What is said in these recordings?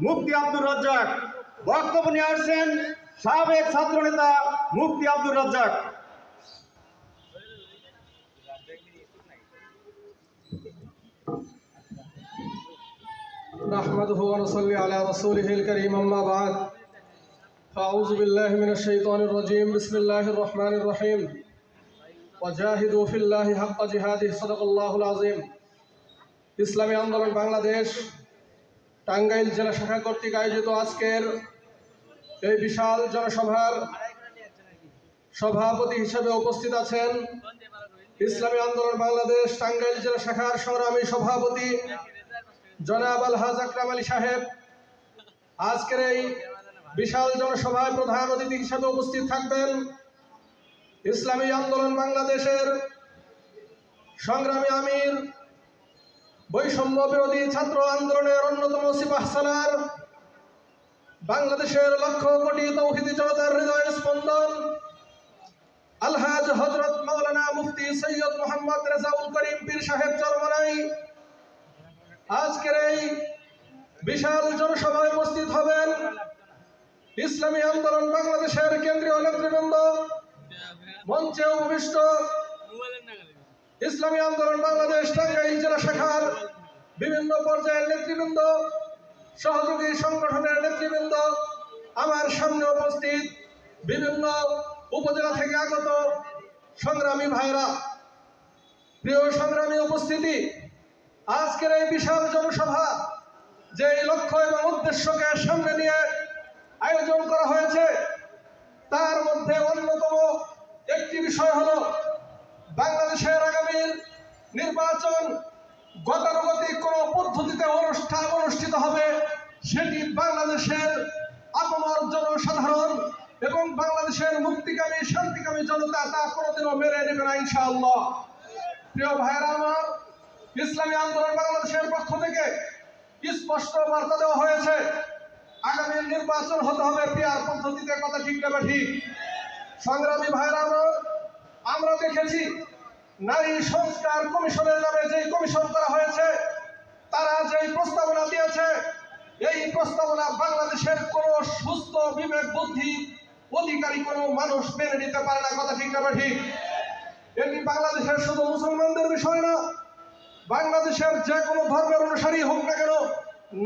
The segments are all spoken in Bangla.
মুফতি আব্দুর রাজ্জাক বক্তব্য নিয়ে আসছেন সাবেক ছাত্রনেতা মুফতি আব্দুর রাজ্জাক نحمده ونصلي على رسوله الكريم أما بعد فأعوذ بالله من الشيطان الرجيم بسم الله الرحمن الرحيم وجاهدوا في الله حق جهاده صدق الله العظيم ইসলামী আন্দোলন বাংলাদেশ টাঙ্গাইল জেলা শাখা কর্তৃক আয়োজিত আজকের এই বিশাল জনসভার সভাপতি হিসেবে উপস্থিত আছেন ইসলামী আন্দোলন বাংলাদেশ টাঙ্গাইল জেলা শাখার সংগ্রামী সভাপতি জনাব আল হাজ আকরাম আলী সাহেব। আজকের এই বিশাল জনসভায় প্রধান অতিথি হিসেবে উপস্থিত থাকবেন ইসলামী আন্দোলন বাংলাদেশের সংগ্রামী আমির বৈষম্য বিরোধী ছাত্র আন্দোলনের অন্যতম সিপাহ সালার। বাংলাদেশের লক্ষ কোটি তৌহিদি জনতার হৃদয়ের স্পন্দন। আলহাজ হজরত মাওলানা মুফতি সৈয়দ মোহাম্মদ রেজাউল করিম পীর সাহেব চরমনাই। আজকের এই বিশাল জনসভায় উপস্থিত হবেন ইসলামী আন্দোলন বাংলাদেশের কেন্দ্রীয় নেতৃবৃন্দ। মঞ্চে উপবিষ্ট ইসলামী আন্দোলন বাংলাদেশ টাঙ্গাইল জেলা শাখার বিভিন্ন পর্যায়ের নেতৃবৃন্দ, সহযোগী সংগঠনের নেতৃবৃন্দ, আমার সামনে উপস্থিত বিভিন্ন উপজেলা থেকে আগত সংগ্রামী ভাইরা। প্রিয় সংগ্রামী উপস্থিতি, আজকের এই বিশাল জনসভা যে লক্ষ্য এবং উদ্দেশ্যকে সামনে নিয়ে আয়োজন করা হয়েছে, তার মধ্যে অন্যতম একটি বিষয় হলো নির্বাচন গতানুগতিক কোনো পদ্ধতিতে অনুষ্ঠান অনুষ্ঠিত হবে, সেটি বাংলাদেশের আপমর জনসাধারণ এবং বাংলাদেশের মুক্তিকামী, শান্তিকামী জনতা তা কোনোদিনও মেনে নেবে না, ইনশাআল্লাহ। প্রিয় ভাইয়েরা আমার, ইসলামী আন্দোলন বাংলাদেশের পক্ষ থেকে স্পষ্ট বার্তা দেওয়া হয়েছে, আগামী নির্বাচন হতে হবে পিয়ার পদ্ধতিতে, কথা ঠিক না ঠিক। সংগ্রামী ভাইরা আমার, আমরা দেখেছি নারী সংস্কার কমিশনের নামে যে কমিশন করা হয়েছে, তারা যেই প্রস্তাবনা দিয়েছে, এই প্রস্তাবনা বাংলাদেশের কোন সুস্থ, বিবেক, বুদ্ধি, অধিকারী কোনো মানুষ মেনে নিতে পারে না, কথা ঠিক না ঠিক? এটি বাংলাদেশের শুধু মুসলমানদের বিষয় না? বাংলাদেশের যে কোনো ধর্মের অনুসারী হোক না কেন,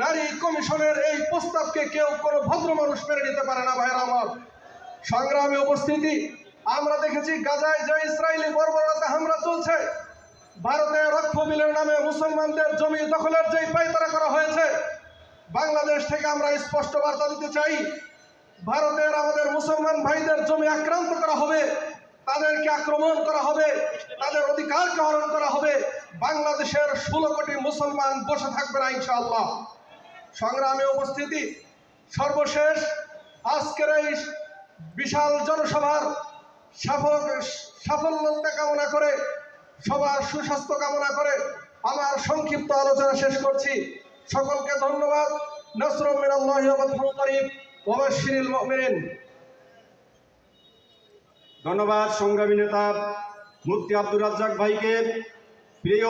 নারী কমিশনের এই প্রস্তাবকে কেউ কোনো ভদ্র মানুষ মেনে নিতে পারে না, ভাইয়ের আমার। সংগ্রামে উপস্থিতি আমরা দেখেছি গাজায় যে ইসরায়েলি বর্বরতা হামলা চলছে, ভারতে রক্ষ বিলের নামে মুসলমানদের জমি দখলের যে পাইতারা করা হয়েছে, বাংলাদেশ থেকে আমরা স্পষ্ট বার্তা দিতে চাই, ভারতের আমাদের মুসলমান ভাইদের জমি আক্রান্ত করা হবে, তাদেরকে আক্রমণ করা হবে, তাদের অধিকারকে হরণ করা হবে, বাংলাদেশের ষোলো কোটি মুসলমান বসে থাকবে না ইনশাআল্লাহ। সংগ্রামে উপস্থিতি, সর্বশেষ আজকের এই বিশাল জনসভার সাফল সাফল্যতা কামনা করে, সবার সুস্বাস্থ্য কামনা করে আমার সংক্ষিপ্ত আলোচনা শেষ করছি। সকলকে ধন্যবাদ। ধন্যবাদ সংগ্রামী নেতা মুফতি আব্দুর রাজ্জাক ভাইকে। প্রিয়